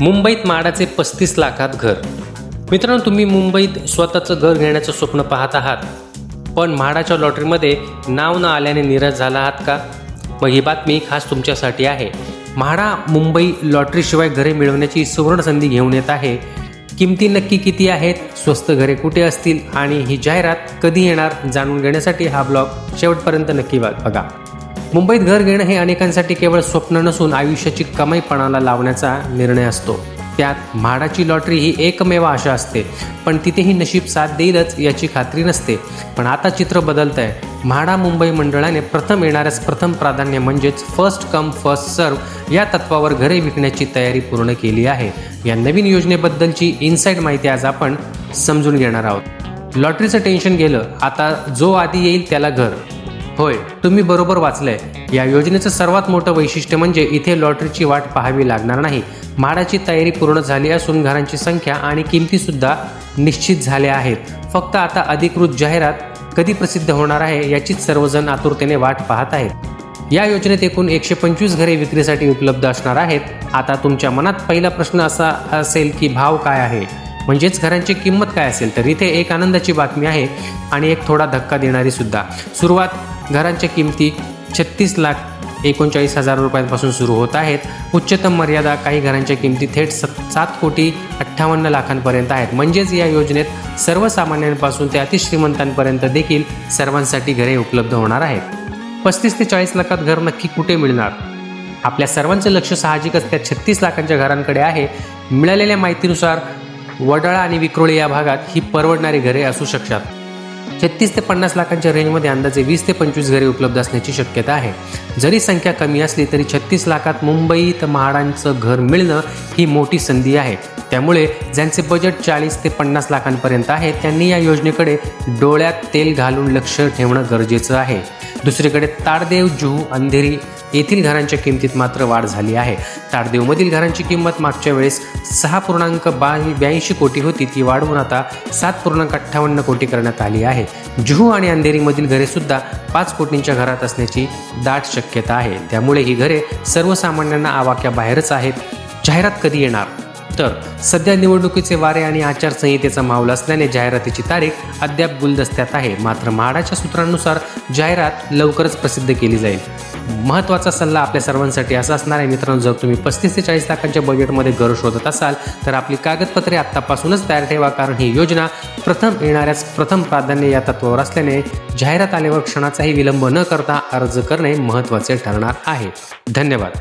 मुंबईत माडाचे पस्तीस लाखात घर. मित्रांनो तुम्ही मुंबईत स्वतःचं घर घेण्याचं स्वप्न पाहत आहात. पण म्हाडाच्या लॉटरीमध्ये नाव न आल्याने निराश झाला आहात का? मग ही बातमी खास तुमच्यासाठी आहे. म्हाडा मुंबई लॉटरीशिवाय घरे मिळवण्याची सुवर्ण संधी घेऊन येत आहे. किमती नक्की किती आहेत? स्वस्त घरे कुठे असतील? आणि ही जाहिरात कधी येणार? जाणून घेण्यासाठी हा ब्लॉग शेवटपर्यंत नक्की बघा. मुंबईत घर घेणं हे अनेकांसाठी केवळ स्वप्न नसून आयुष्याची कमाई पणाला लावण्याचा निर्णय असतो. त्यात म्हाडाची लॉटरी ही एकमेव आशा असते पण तिथेही नशीब साथ देईलच याची खात्री नसते. पण आता चित्र बदलत आहे म्हाडा मुंबई मंडळाने प्रथम येणाऱ्यास प्रथम प्राधान्य म्हणजेच फर्स्ट कम फर्स्ट सर्व या तत्वावर घरे विकण्याची तयारी पूर्ण केली आहे. या नवीन योजनेबद्दलची इनसाईड माहिती आज आपण समजून घेणार आहोत. लॉटरीचं टेन्शन गेलं आता जो आधी येईल त्याला घर. होय तुम्ही बरोबर वाचलंय. या योजनेचं सर्वात मोठं वैशिष्ट्य म्हणजे इथे लॉटरीची वाट पाहावी लागणार नाही. म्हाडाची तयारी पूर्ण झाली असून घरांची संख्या आणि किमती सुद्धा निश्चित झाल्या आहेत. फक्त आता अधिकृत जाहिरात कधी प्रसिद्ध होणार आहे याचीच सर्वजण आतुरतेने वाट पाहत आहेत. या योजनेत एकूण एकशे पंचवीस घरे विक्रीसाठी उपलब्ध असणार आहेत. आता तुमच्या मनात पहिला प्रश्न असा असेल की भाव काय आहे? म्हणजेच घरांची किंमत काय असेल? तर इथे एक आनंदाची बातमी आहे आणि एक थोडा धक्का देणारी सुद्धा. सुरुवात घरांच्या किमती छत्तीस लाख एकोणचाळीस हजार रुपयांपासून सुरू होत आहेत. उच्चतम मर्यादा काही घरांच्या किमती थेट स सात कोटी अठ्ठावन्न लाखांपर्यंत आहेत. म्हणजेच या योजनेत सर्वसामान्यांपासून ते अतिश्रीमंतांपर्यंत देखील सर्वांसाठी घरे उपलब्ध होणार आहेत. पस्तीस ते चाळीस लाखात घर नक्की कुठे मिळणार? आपल्या सर्वांचं लक्ष साहजिकच त्या छत्तीस लाखांच्या घरांकडे आहे. मिळालेल्या माहितीनुसार वडाळा आणि विक्रोळी या भागात ही परवडणारी घरे असू शकतात. छत्तीस ते पन्नास लाखांच्या रेंजमध्ये अंदाजे वीस ते पंचवीस घरे उपलब्ध असण्याची शक्यता आहे. जरी संख्या कमी असली तरी छत्तीस लाखात मुंबईत म्हाडांचं घर मिळणं ही मोठी संधी आहे. त्यामुळे ज्यांचे बजेट चाळीस ते पन्नास लाखांपर्यंत आहे त्यांनी या योजनेकडे डोळ्यात तेल घालून लक्ष ठेवणं गरजेचं आहे. दुसरीकडे ताडदेव जुहू अंधेरी येथील घरांच्या किमतीत मात्र वाढ झाली आहे. ताडदेवमधील घरांची किंमत मागच्या वेळेस सहा पूर्णांक बा ब्याऐंशी कोटी होती. ती वाढवून आता सात पूर्णांक अठ्ठावन्न कोटी करण्यात आली आहे. जुहू आणि अंधेरीमधील घरे सुद्धा पाच कोटींच्या घरात असण्याची दाट शक्यता आहे. त्यामुळे ही घरे सर्वसामान्यांना आवाक्याबाहेरच आहेत. जाहिरात कधी येणार? तर सध्या निवडणुकीचे वारे आणि आचारसंहितेचा माहोल असल्याने जाहिरातीची तारीख अद्याप गुलदस्त्यात आहे. मात्र म्हाडाच्या सूत्रांनुसार जाहिरात लवकरच प्रसिद्ध केली जाईल. महत्त्वाचा सल्ला आपल्या सर्वांसाठी असा असणार आहे. मित्रांनो जर तुम्ही पस्तीस ते चाळीस लाखांच्या बजेटमध्ये घर शोधत असाल तर आपली कागदपत्रे आत्तापासूनच तयार ठेवा. कारण ही योजना प्रथम येणाऱ्याच प्रथम प्राधान्य या तत्वावर असल्याने जाहिरात आल्यावर क्षणाचाही विलंब न करता अर्ज करणे महत्त्वाचे ठरणार आहे. धन्यवाद.